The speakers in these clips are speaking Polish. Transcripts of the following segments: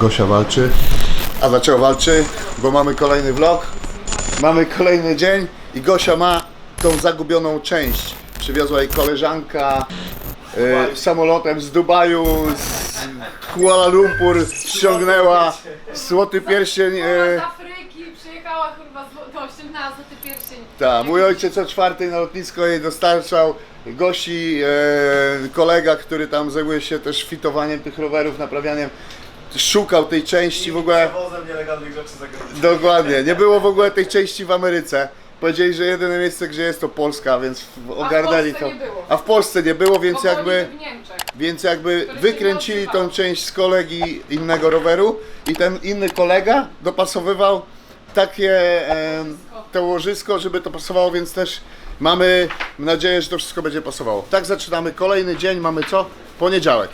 Gosia walczy. A dlaczego walczy? Bo mamy kolejny vlog, mamy kolejny dzień i Gosia ma tą zagubioną część. Przywiozła jej koleżanka e, samolotem z Dubaju, z Kuala Lumpur, ściągnęła złoty pierścień. E, z Afryki przyjechała chyba z, to ściągnęła złoty pierścień. tak, mój ojciec o czwartej na lotnisko jej dostarczał. Gosi, e, kolega, który tam zajmuje się też fitowaniem tych rowerów, naprawianiem, szukał tej części w ogóle. Przewozem nielegalnych rzeczy. Dokładnie, nie było w ogóle tej części w Ameryce. Powiedzieli, że jedyne miejsce, gdzie jest to Polska, więc w- ogarnęli Polsce to. nie było. A w Polsce nie było, więc jakby, byli w Niemczech. więc jakby wykręcili tą część z kolegi innego roweru i ten inny kolega dopasowywał takie em, to łożysko, żeby to pasowało, więc też mamy nadzieję, że to wszystko będzie pasowało. Tak zaczynamy kolejny dzień, mamy co? Poniedziałek.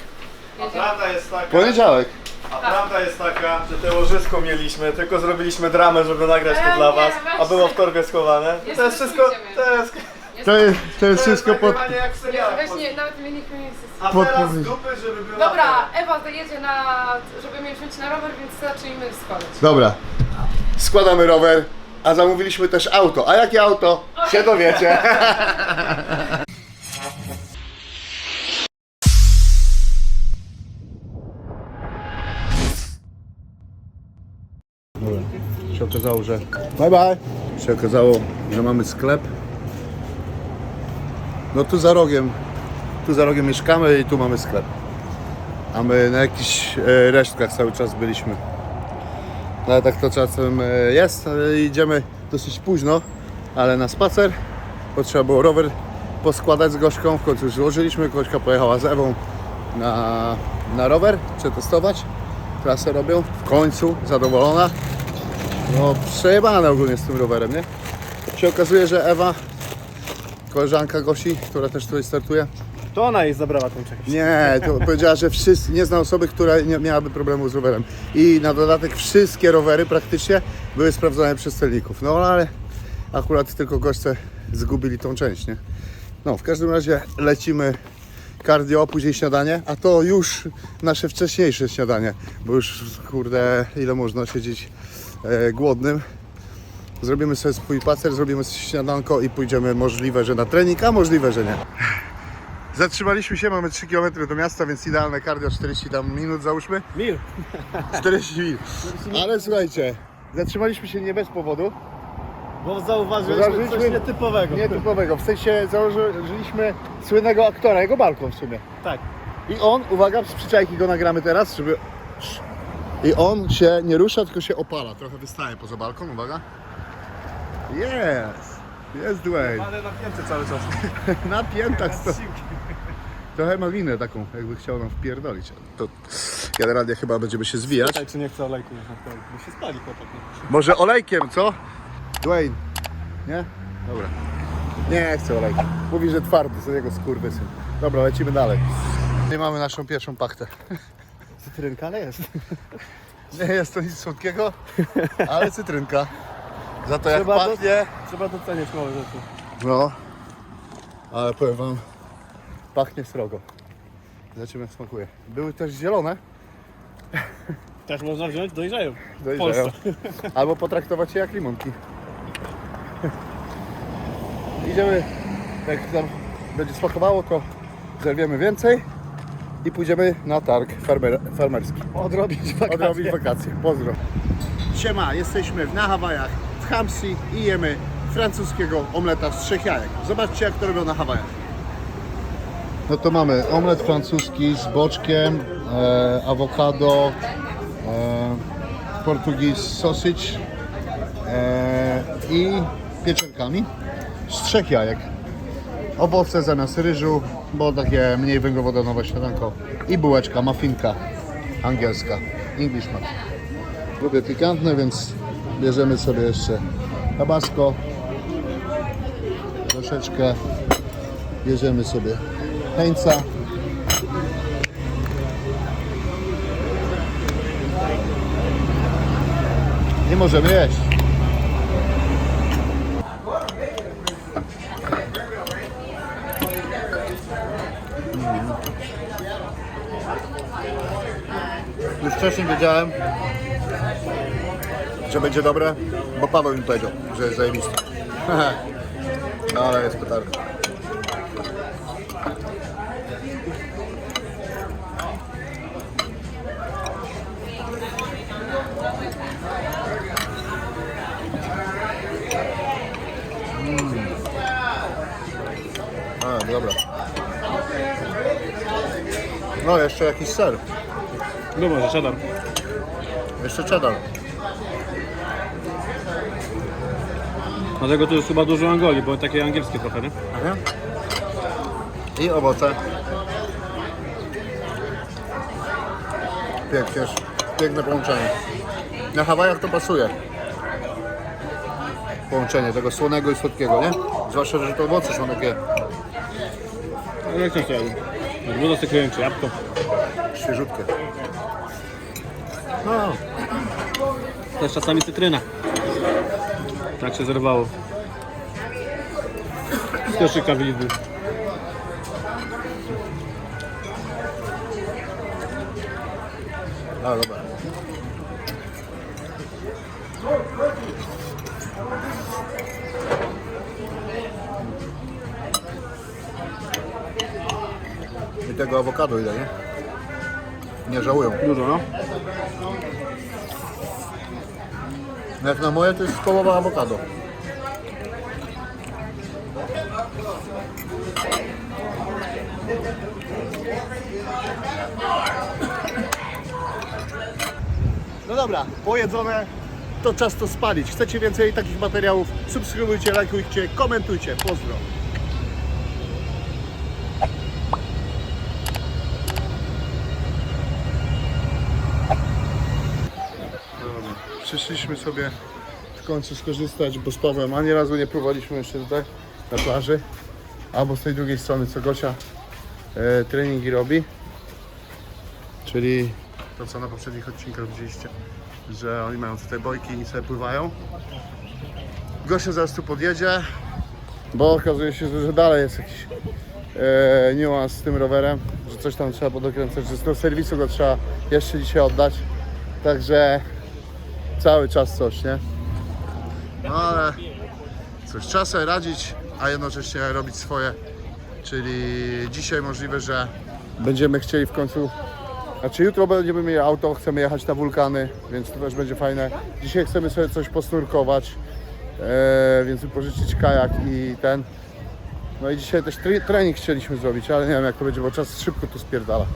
A prawda jest taka, Poniedziałek. A prawda jest taka, że te łożysko mieliśmy, tylko zrobiliśmy dramę, żeby nagrać to E, dla nie, was, a było w torbie schowane. To jest wszystko, to jest, To jest, to jest wszystko pod... nagrywanie jak w serialach. Weź nie, nawet mnie nikt nie chce. A teraz podpowiedź. dupy, żeby było Dobra, Ewa dojedzie na, żeby mnie wziąć na rower, więc zacznijmy składać. Dobra. Składamy rower, a zamówiliśmy też auto. A jakie auto? Się dowiecie. okazało, że... Bye bye. Się okazało, że mamy sklep. No tu za rogiem. Tu za rogiem mieszkamy i tu mamy sklep. A my na jakichś e, resztkach cały czas byliśmy. No ale tak to czasem e, jest. E, Idziemy dosyć późno, ale na spacer. Bo trzeba było rower poskładać z Gośką. W końcu złożyliśmy. Gośka pojechała z Ewą na, na rower, przetestować. Trasę robią. W końcu zadowolona. No przejebane ogólnie z tym rowerem, nie? Się okazuje, że Ewa, koleżanka Gosi, która też tutaj startuje, To ona jej zabrała tą część. nie, to powiedziała, że wszyscy, nie zna osoby, która nie miałaby problemu z rowerem. I na dodatek wszystkie rowery praktycznie były sprawdzone przez celników. No ale akurat tylko goście zgubili tą część, nie? No, w każdym razie lecimy cardio, później śniadanie, a to już nasze wcześniejsze śniadanie, bo już kurde, ile można siedzieć głodnym. Zrobimy sobie swój pacer, zrobimy sobie śniadanko i pójdziemy możliwe, że na trening, a możliwe, że nie. Zatrzymaliśmy się, mamy 3 km do miasta, więc idealne cardio 40 tam minut załóżmy. Mil. 40 minut. Ale słuchajcie, zatrzymaliśmy się nie bez powodu, Bo zauważyliśmy Zauważyliśmy- coś nietypowego. nietypowego. W sensie założyliśmy słynnego aktora, jego balkon w sumie. Tak. I on, uwaga, z przyczajki go nagramy teraz, żeby... I on się nie rusza, tylko się opala. Trochę wystaje poza balkon, uwaga. Jest! Jest Dwayne. Ale napięty cały czas. Na piętach sto... Trochę ma winę taką, jakby chciał nam wpierdolić. To generalnie chyba będziemy się zwijać. Pytaj, czy nie chce olejku już bo się spali chłopak. Może olejkiem, co? Dwayne. Nie? Dobra. Nie chcę olejkiem. Mówi, że twardy, z jego skurwysyn. Dobra, lecimy dalej. Nie mamy naszą pierwszą pachtę. Cytrynka, ale jest. Nie jest to nic słodkiego, ale cytrynka. Za to jak Trzeba, do, pachnie... trzeba doceniać małe rzeczy. No. Ale powiem wam, pachnie srogo. Zobaczymy jak smakuje. Były też zielone. Też można wziąć, dojrzeją. Dojrzeją. Albo potraktować je jak limonki. Idziemy, jak nam będzie smakowało, to zerwiemy więcej i pójdziemy na targ farmer, farmerski. Odrobić wakacje. Odrobić wakacje. Pozdro. Siema, jesteśmy na Hawajach, w Hamsi i jemy francuskiego omleta z trzech jajek. Zobaczcie jak to robią na Hawajach. No to mamy omlet francuski z boczkiem, e, awokado, e, portugis sausage e, i pieczarkami z trzech jajek. Owoce zamiast ryżu, bo takie mniej węglowodanowe śniadanko i bułeczka, muffinka angielska, English muffin. Lubię pikantne, więc bierzemy sobie jeszcze tabasco, troszeczkę bierzemy sobie Heinza. Nie możemy jeść. Wcześniej wiedziałem, że będzie dobre, bo Paweł mi powiedział, że jest zajebiste. Ale jest petarda. A, dobra. No, jeszcze jakiś ser. Dobra, że siadam. Jeszcze cheddar. Dlatego tu jest chyba dużo Angolii, bo takie angielskie trochę, nie? Mhm. I owoce. Pięknie, piękne połączenie. Na Hawajach to pasuje. Połączenie tego słonego i słodkiego, nie? Zwłaszcza, że te owoce są takie Ale jak często jadę? Woda z takiego czy jabłko. świeżutkie. No, Też czasami cytryna. Tak się zerwało. Koszyka wyliby. a dobra. I tego awokado ile, nie? Nie żałują. Dużo, no. Jak na moje to jest połowa awokado. No dobra, pojedzone, to czas to spalić. Chcecie więcej takich materiałów? Subskrybujcie, lajkujcie, komentujcie. Pozdro. Przyszliśmy sobie w końcu skorzystać, bo z Pawłem ani razu nie próbowaliśmy jeszcze tutaj na plaży. Albo z tej drugiej strony, co Gosia e, treningi robi. Czyli to, co na poprzednich odcinkach widzieliście, że oni mają tutaj bojki i sobie pływają. Gosia zaraz tu podjedzie, bo okazuje się, że, dalej jest jakiś e, niuans z tym rowerem, że coś tam trzeba podokręcać, że do serwisu go trzeba jeszcze dzisiaj oddać. Także cały czas coś, nie? No ale coś, trzeba sobie radzić, a jednocześnie robić swoje. Czyli dzisiaj możliwe, że będziemy chcieli w końcu. Znaczy jutro będziemy mieli auto, chcemy jechać na wulkany, więc to też będzie fajne. Dzisiaj chcemy sobie coś posnurkować, e, więc wypożyczyć kajak i ten. No i dzisiaj też tre- trening chcieliśmy zrobić, ale nie wiem jak to będzie, bo czas szybko tu spierdala.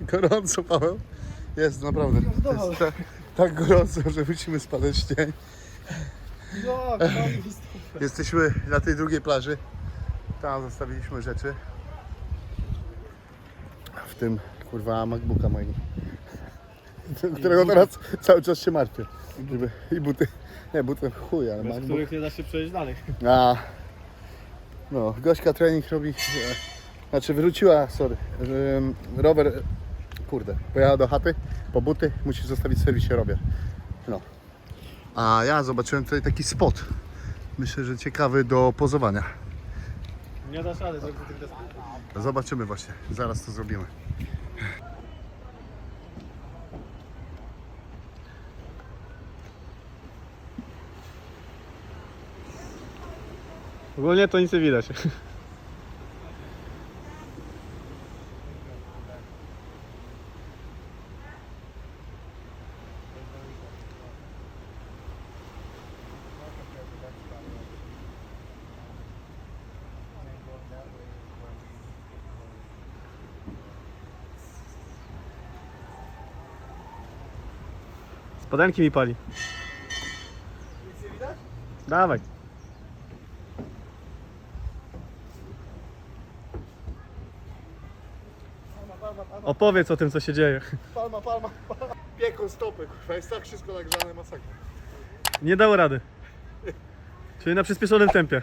Gorąco, Paweł? Jest, naprawdę. Jest tak, tak gorąco, że musimy spadać w cień. Jesteśmy na tej drugiej plaży. Tam zostawiliśmy rzeczy. W tym, kurwa, MacBooka mojego. Którego teraz cały czas się martwię. Żeby, I buty. Nie, buty chuj, ale Bez MacBook. których nie da się przejść dalej. A, no, Gośka trening robi, e, znaczy wróciła, sorry, rower, kurde, pojechała do chaty, po buty, musi zostawić w serwisie, robię. No. A ja zobaczyłem tutaj taki spot, myślę, że ciekawy do pozowania. Nie dasz rady zrobić tych desek. Zobaczymy właśnie, zaraz to zrobimy. Ogólnie to nic nie widać. Spodenki mi pali. Dawaj. Opowiedz o tym, co się dzieje. Palma, palma, palma. Pieką stopy, kurwa, jest tak wszystko nagrzane, masakra. Nie dało rady. Czyli na przyspieszonym tempie.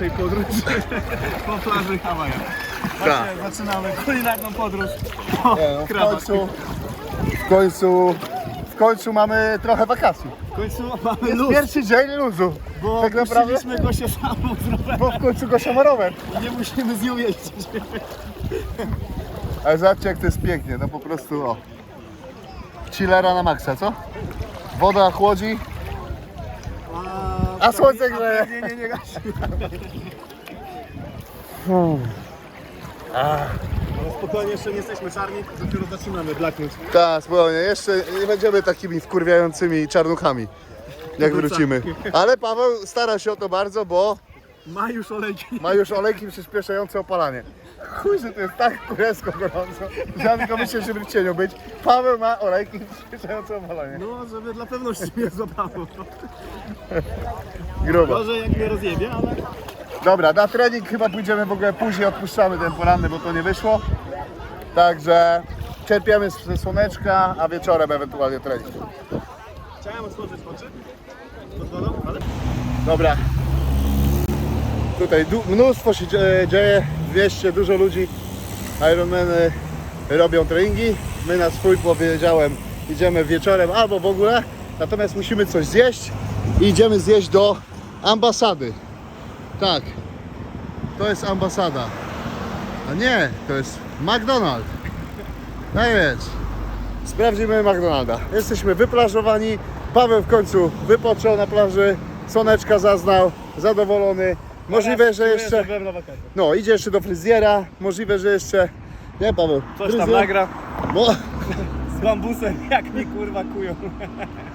Naszej podróży po plaży Hawaja. Tak. Zaczynamy kulinarną podróż. Nie, no, w końcu, w końcu, w końcu mamy trochę wakacji. W końcu mamy Jest luz, pierwszy dzień luzu. bo tak naprawdę- puściliśmy go się samą z rowerem Bo w końcu Gosia ma rower. i nie musimy z nią jeździć. Ale zobaczcie jak to jest pięknie, no po prostu o. Chillera na maksa, co? Woda chłodzi, A słońce grzeje. Nie, nie, nie gasi. Ale spokojnie, jeszcze nie jesteśmy czarni, dopiero zaczynamy blaknąć. Tak, spokojnie, jeszcze nie będziemy takimi wkurwiającymi czarnuchami, jak wrócimy. Ale Paweł stara się o to bardzo, bo Ma już olejki. ma już olejki przyspieszające opalanie. Chuj, że to jest tak kurewsko gorąco, że ja tylko myślę, żeby w cieniu być. Paweł ma olejki przyspieszające opalanie. No, żeby dla pewności mnie złapało. Grubo. Gorzej jak mnie rozjebie, ale... Dobra, na trening chyba pójdziemy w ogóle później, odpuszczamy ten poranny, bo to nie wyszło. Także czerpiemy ze słoneczka, a wieczorem ewentualnie trening. Chciałem otworzyć oczy pod wodą, ale... Dobra. Tutaj du- mnóstwo się dzie- dzieje w mieście, dużo ludzi. Ironmany robią treningi. My na swój powiedziałem, idziemy wieczorem albo w ogóle. Natomiast musimy coś zjeść i idziemy zjeść do ambasady. Tak, to jest ambasada. A nie, to jest McDonald's. No sprawdzimy McDonalda. Jesteśmy wyplażowani. Paweł w końcu wypoczął na plaży. Słoneczka zaznał, zadowolony. Możliwe, że jeszcze. Byłem na wakacjach. No, idzie jeszcze do fryzjera. Możliwe, że jeszcze. Nie, Paweł. Coś tam fryzjer- nagra No, z bambusem, jak mi kurwa kują.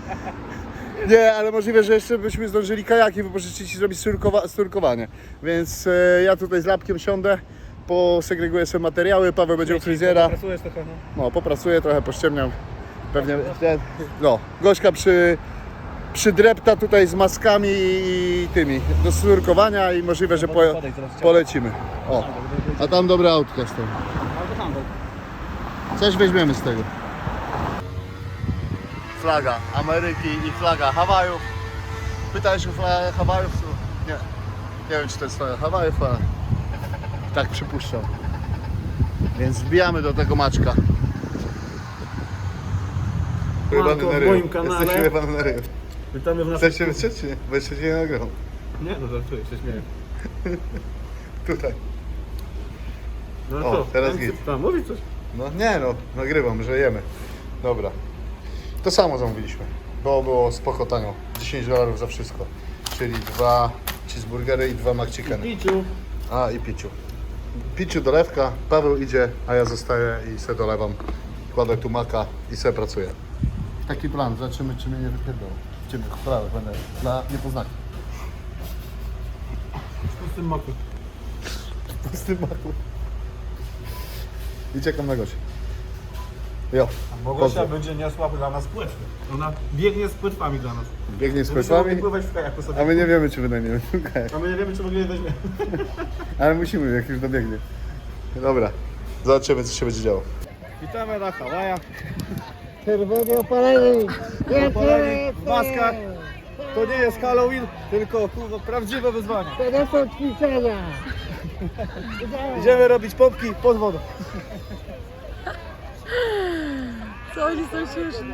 nie, ale możliwe, że jeszcze byśmy zdążyli kajaki wypożyczyć i zrobić surkowa- surkowanie. Więc e, ja tutaj z lapkiem siądę, posegreguję sobie materiały. Paweł będzie u fryzjera. Pracujesz trochę, no. No, popracuję, trochę pościemniam. Pewnie. No, Gośka przy, przydrepta tutaj z maskami i tymi do snurkowania i możliwe, że po, polecimy. O, a tam dobre autka stoją. Coś weźmiemy z tego. Flaga Ameryki i flaga Hawajów. Pytałeś o flagę Hawajów? Nie. Nie wiem, czy to jest flaga Hawajów, ale tak przypuszczam. Więc wbijamy do tego maczka. W moim kanale. Jesteśmy jebany na ryb. Witamy w naszym... Chcesz się wytrzeć, czy nie? Bo jeszcze cię nie nagrał. Nie, no żartuję, się śmieję. Tutaj. No O, co? teraz git. Tam, mówi coś? No nie no, nagrywam, że jemy. Dobra. To samo zamówiliśmy, bo było spoko tanio. 10 dolarów za wszystko. Czyli dwa cheeseburgery i dwa McChickeny. Piciu. A i piciu. Piciu dolewka, Paweł idzie, a ja zostaję i se dolewam. Kładę tu maka i se pracuję. Taki plan, zobaczymy czy mnie nie wypierdolą. Ciebie, prawie będę dla niepoznanych. Z tym maku. Z tym maku. I czekam na gości. Jo. Bogosia Pozdro. będzie niosła dla nas płetwy. Ona biegnie z płetwami dla nas. Biegnie z Będziemy plecami, mogli pływać w kajaku sobie. a my nie wiemy czy wynajmiemy. Okej. A my nie wiemy, czy w ogóle je weźmiemy. Ale musimy, jak już dobiegnie. Dobra, zobaczymy co się będzie działo. Witamy na Hawajach. Czerwone opalenie! Opaleni w maskach. To nie jest Halloween, tylko kurwa, prawdziwe wyzwanie. To nie są ćwiczenia! Idziemy robić pompki pod wodą. Co oni są śmieszni.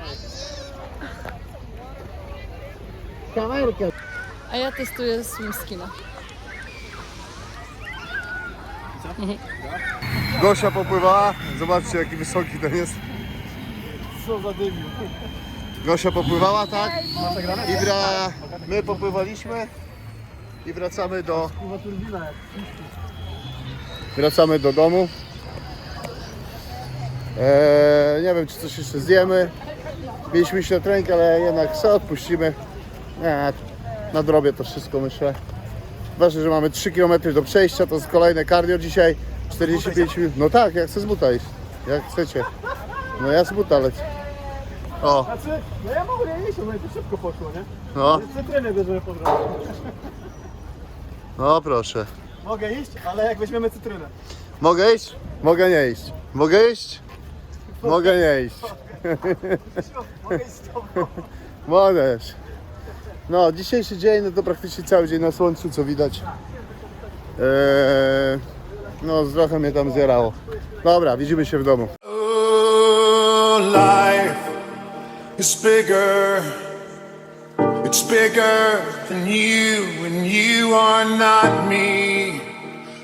Kamerkę! A ja testuję swim skina. Gosia popływała, zobaczcie jaki wysoki ten jest. Co za dymiu. Gosia popływała, tak? I wra... my popływaliśmy i wracamy do, wracamy do domu. Eee, nie wiem czy coś jeszcze zjemy. Mieliśmy na trening, ale jednak co odpuścimy. Nie, nadrobię to wszystko myślę. Ważne, że mamy 3 km do przejścia, to jest kolejne cardio dzisiaj. 45 minut. No tak, jak chcę z buta iść. Jak chcecie. No ja z buta lecę. O, Znaczy, no ja mogę nie iść, bo to szybko poszło, nie? no, Cytryny bierzemy po drodze. no proszę. Mogę iść, ale jak weźmiemy cytrynę. Mogę iść? Mogę nie iść. Mogę iść? Mogę nie iść. Mogę iść z tobą. Możesz. No, dzisiejszy dzień no to praktycznie cały dzień na słońcu, co widać. Eee, no, trochę mnie tam zjerało. Dobra, widzimy się w domu. Life is bigger. It's bigger than you, and you are not me.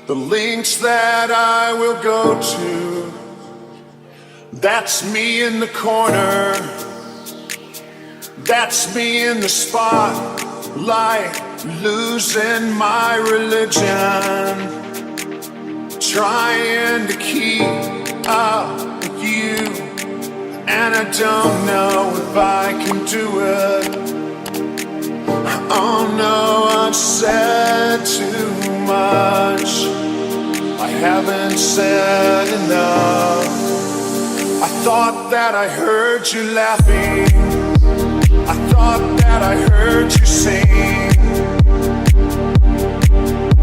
The links that I will go to, that's me in the corner. That's me in the spotlight, losing my religion trying to keep up with you, and I don't know if I can do it. Oh no, I've said too much. I haven't said enough. I thought that I heard you laughing. I thought that I heard you sing.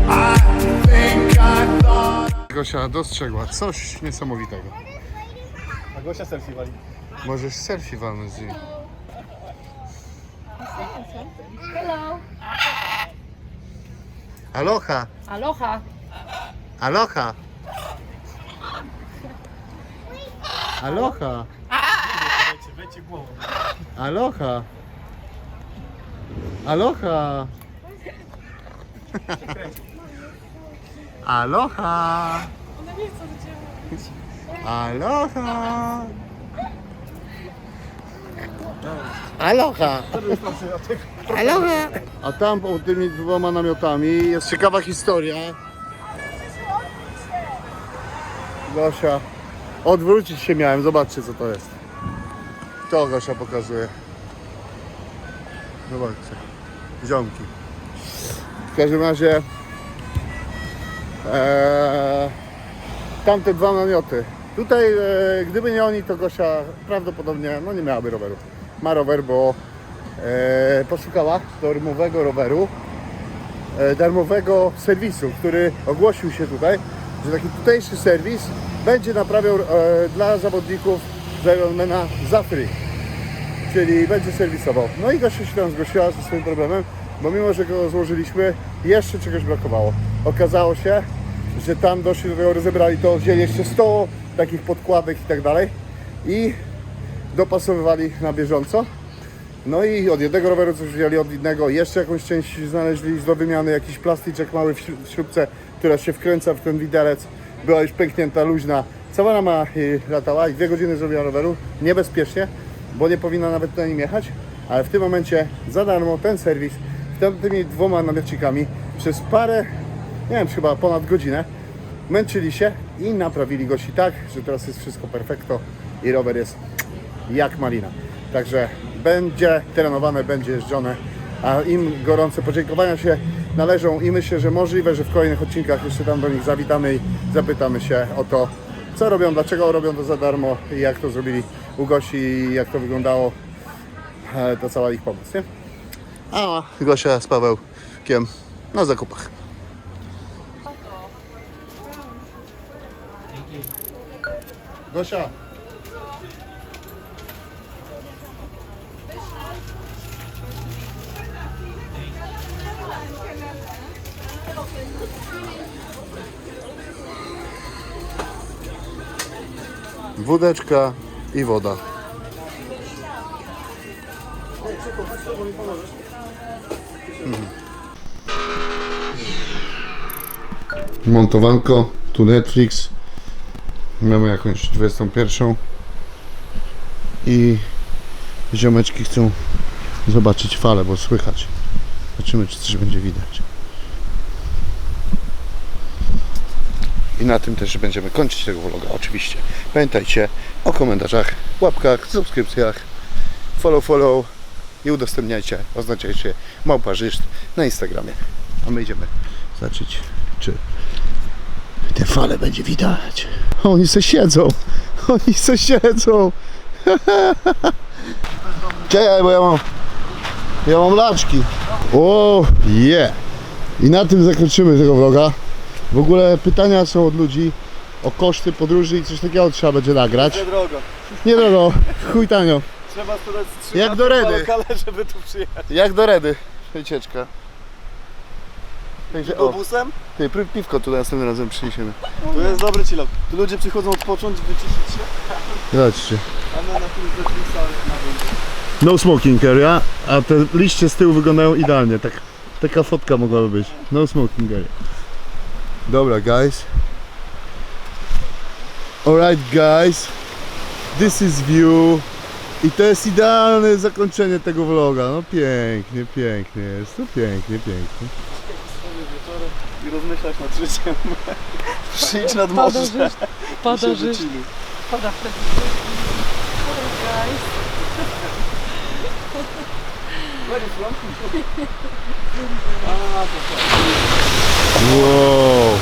I think I thought. Gosia dostrzegła coś niesamowitego. A Gosia selfie wali. Możesz selfie walnąć z nim. Hello. Aloha! Aloha. Aloha! Aloha! Wejdźcie głową. Aloha! Aloha! Aloha! Aloha! Aloha! Aloha! A tam pod tymi dwoma namiotami jest ciekawa historia. Gosia, odwrócić się miałem, zobaczcie co to jest. To Gosia pokazuje. Zobaczcie. Ziomki. W każdym razie e, tamte dwa namioty. Tutaj, e, gdyby nie oni, to Gosia prawdopodobnie no, nie miałaby roweru. Ma rower, bo e, poszukała darmowego roweru, e, darmowego serwisu, który ogłosił się tutaj, że taki tutejszy serwis będzie naprawiał e, dla zawodników Ironmana za free czyli będzie serwisował. No i Gosia się tam zgłosiła ze swoim problemem, bo mimo, że go złożyliśmy, jeszcze czegoś brakowało. Okazało się, że tam doszli do tego, rozebrali to, wzięli jeszcze 100 takich podkładek i tak dalej i dopasowywali na bieżąco. No i od jednego roweru coś wzięli, od innego jeszcze jakąś część znaleźli do wymiany, jakiś plastyczek mały w śrub- w śrubce, która się wkręca w ten widelec. Była już pęknięta, luźna. Cała rama y, latała i dwie godziny zrobiła roweru, niebezpiecznie, bo nie powinna nawet na nim jechać, ale w tym momencie za darmo ten serwis tymi dwoma namiotcikami przez parę, nie wiem, chyba ponad godzinę męczyli się i naprawili gości tak, że teraz jest wszystko perfekto i rower jest jak malina. Także będzie trenowane, będzie jeżdżone, a im gorące podziękowania się należą i myślę, że możliwe, że w kolejnych odcinkach jeszcze tam do nich zawitamy i zapytamy się o to, co robią, dlaczego robią to za darmo i jak to zrobili u Gosi i jak to wyglądało, to cała ich pomoc, nie? A Gosia z Pawełkiem na zakupach. Gosia, wódeczka i woda. Montowanko, tu Netflix. Mamy jakąś 21. I ziomeczki chcą zobaczyć falę, bo słychać. Zobaczymy, czy coś będzie widać. I na tym też będziemy kończyć tego vloga, oczywiście. Pamiętajcie o komentarzach, łapkach, subskrypcjach, follow, follow i udostępniajcie, oznaczajcie małparzyszcz na Instagramie. A my idziemy zobaczyć, czy te fale będzie widać. Oni se siedzą, oni se siedzą. Czekaj, bo ja mam, ja mam laczki. O, je. I na tym zakończymy tego vloga. W ogóle pytania są od ludzi o koszty podróży i coś takiego trzeba będzie nagrać. Drogo. Nie drogo, chuj tanio. Trzeba sprzedać trzy Jak razy do Redy. lokale, żeby tu przyjechać. Jak do Redy wycieczka. Także o, Autobusem? ty, pi- piwko tu następnym razem przyniesiemy. To jest dobry chill out. Tu ludzie przychodzą odpocząć, wyciszyć się, Zobaczcie. a my na tym na. No smoking area, a te liście z tyłu wyglądają idealnie, tak, taka fotka mogłaby być. No smoking area. Dobra, guys. Alright, guys. This is view. I to jest idealne zakończenie tego vloga. No pięknie, pięknie jest. No pięknie, pięknie. I rozmyślać nad życiem. Przyjdź nad morze. Pada i się żyć. Pada wtedy. Wow.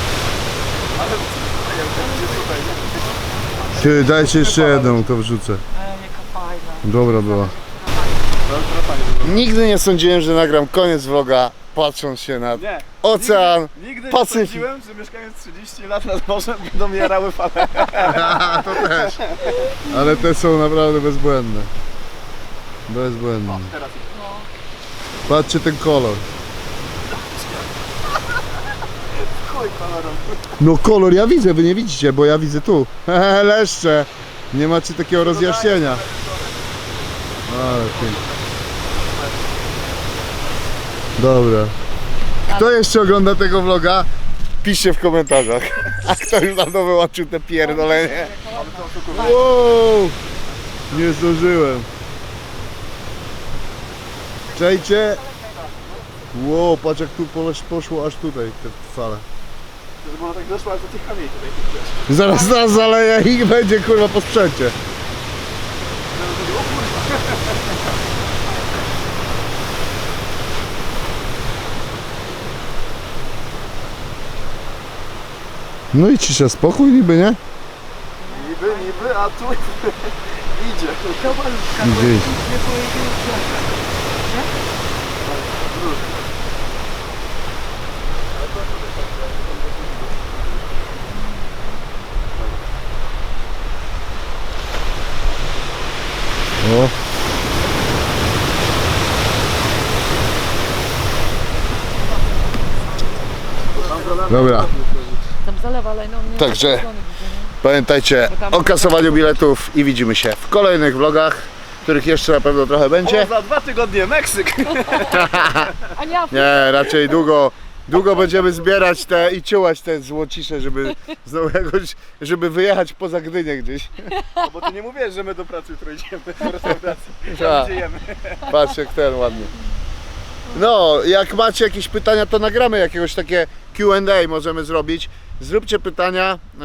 Ty, dajcie jeszcze jedną, to wrzucę. Dobra była. Nigdy nie sądziłem, że nagram koniec vloga patrząc się na Nie. ocean. Nigdy nie Pacyfik. sądziłem, że mieszkając 30 lat nad morzem będą jarały fale. to też. Ale te są naprawdę bezbłędne. Bezbłędne. Patrzcie ten kolor. No kolor ja widzę, wy nie widzicie, bo ja widzę tu. Leszcze. Nie macie takiego rozjaśnienia. Ale pięknie. Dobra. Kto jeszcze ogląda tego vloga? Piszcie w komentarzach. A kto już dawno wyłączył te pierdolenie? Wow! Nie zdążyłem. Czejcie. Wow, patrz jak tu poleś- poszło aż tutaj te fale. Żeby ona tak doszła, to tych kamieni tutaj. Zaraz, zaraz zaleję i będzie kurwa po sprzęcie. No i cisza, spokój niby, nie? Niby, niby, a tu idzie. Idzie. O. Dobra, zalewa, ale no nie Także- pamiętajcie o kasowaniu biletów i widzimy się w kolejnych vlogach, których jeszcze na pewno trochę będzie. O, za dwa tygodnie Meksyk. A ja Nie, raczej długo, długo będziemy zbierać te i ciułać te złocisze, żeby znowu jakoś, żeby wyjechać poza Gdynię gdzieś. No bo ty nie mówisz, że my do pracy jutro idziemy do restauracji. Tak. Gdzie jemy. Patrz jak ten ładnie. No, jak macie jakieś pytania, to nagramy jakiegoś takie Q&A możemy zrobić. Zróbcie pytania yy,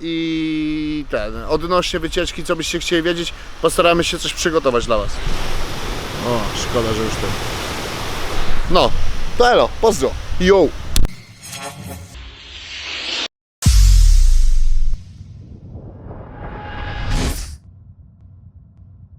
i ten, odnośnie wycieczki, co byście chcieli wiedzieć, postaramy się coś przygotować dla Was. O, szkoda, że już ten. No, to elo, pozdro, yo!